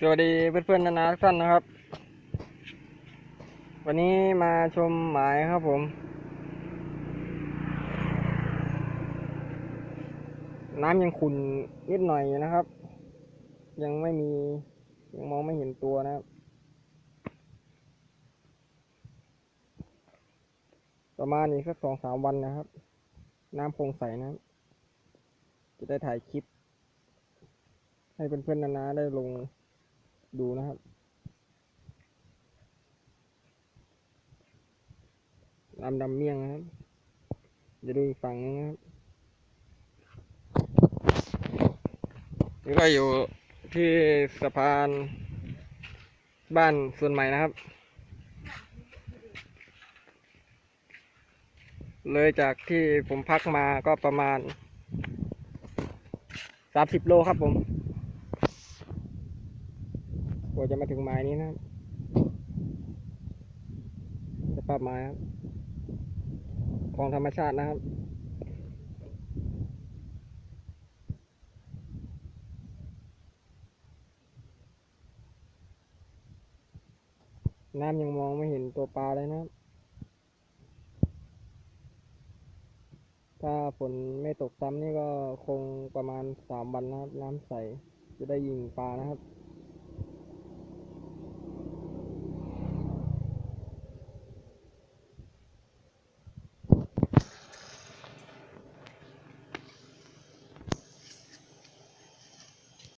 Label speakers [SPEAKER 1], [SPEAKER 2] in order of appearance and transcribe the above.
[SPEAKER 1] สวัสดีเพื่อนๆนานาทุกท่านนะครับ วันนี้มาชมหมายครับผม น้ำยังขุ่นนิดหน่อยนะครับ ยังไม่มี ยังมองไม่เห็นตัวนะครับ ประมาณนี้สักสองสามวันนะครับ น้ำคงใสนะจะได้ถ่ายคลิป ให้เพื่อนๆนานาได้ลง ดูนะครับลำดำเมี่ยงนะครับ จะดูอีกฝั่งนึงนะครับนี่ก็อยู่ที่สะพานบ้านส่วนใหม่นะครับ เลยจากที่ผมพักมาก็ประมาณสามสิบโลครับผม กว่าจะมาถึงไม้นี้นะครับสภาพไม้ครับของธรรมชาตินะครับน้ำยังมองไม่เห็นตัวปลาเลยนะครับถ้าฝนไม่ตกซ้ำนี่ก็คงประมาณสามวันนะครับ น้ำใส จะได้ยิงปลานะครับ